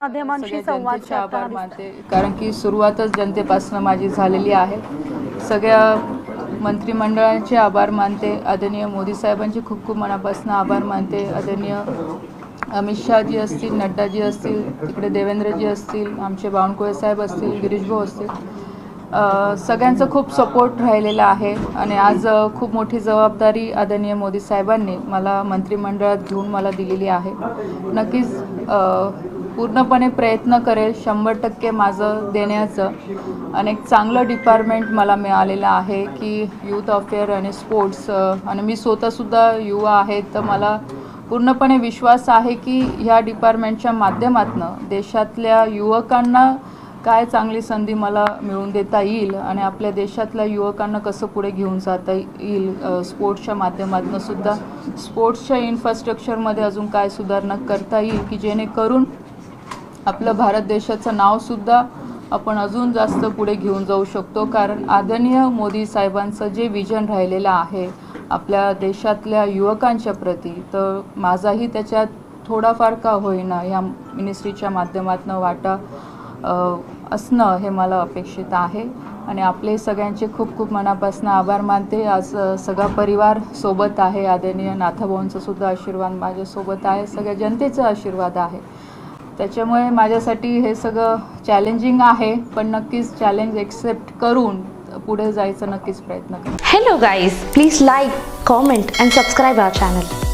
माध्यमांशी सगळ्या संवाद जनतेचे आभार साधताना मानते. कारण की सुरुवातच जनतेपासून माझी झालेली आहे. सगळ्या मंत्रिमंडळाचे आभार मानते. आदरणीय मोदी साहेबांचे खूप खूप मनापासून आभार मानते. आदरणीय अमित शहाजी असतील नड्डाजी असतील तिकडे देवेंद्रजी असतील आमचे बावनकुळे साहेब असतील गिरीशभाऊ असतील. सगळ्यांचं खूप सपोर्ट राहिलेला आहे आणि आज खूप मोठी जबाबदारी आदरणीय मोदी साहेबांनी मला मंत्रिमंडळात घेऊन मला दिलेली आहे. नक्कीच पूर्णपणे प्रयत्न करेल शंभर टक्के माझं देण्याचं. आणि एक चांगलं डिपार्टमेंट मला मिळालेलं आहे की यूथ अफेअर आणि स्पोर्ट्स आणि मी स्वतःसुद्धा युवा आहे तर मला पूर्णपणे विश्वास आहे की ह्या डिपार्टमेंटच्या माध्यमातून देशातल्या युवकांना काय चांगली संधी मला मिळवून देता येईल आणि आपल्या देशातल्या युवकांना कसं पुढे घेऊन जाता येईल स्पोर्ट्सच्या माध्यमातून सुद्धा स्पोर्ट्सच्या इन्फ्रास्ट्रक्चरमध्ये अजून काय सुधारणा करता येईल की जेणेकरून आपलं भारत देशाचं नावसुद्धा आपण अजून जास्त पुढे घेऊन जाऊ शकतो. कारण आदरणीय मोदी साहेबांचं जे विजन राहिलेलं आहे आपल्या देशातल्या युवकांच्या प्रती तर माझाही त्याच्यात थोडाफार का होईना या मिनिस्ट्रीच्या माध्यमातून वाटा असणं हे मला अपेक्षित आहे. आणि आपले सगळ्यांचे खूप खूप मनापासून आभार मानते. आज सगळा परिवार सोबत आहे. आदरणीय नाथाभाऊंचा सुद्धा आशीर्वाद माझ्यासोबत आहे. सगळ्या जनतेचा आशीर्वाद आहे. त्याच्यामुळे माझ्यासाठी हे सगळं चॅलेंजिंग आहे. पण नक्कीच चॅलेंज एक्सेप्ट करून पुढे जायचं नक्कीच प्रयत्न hello guys please like comment and subscribe our channel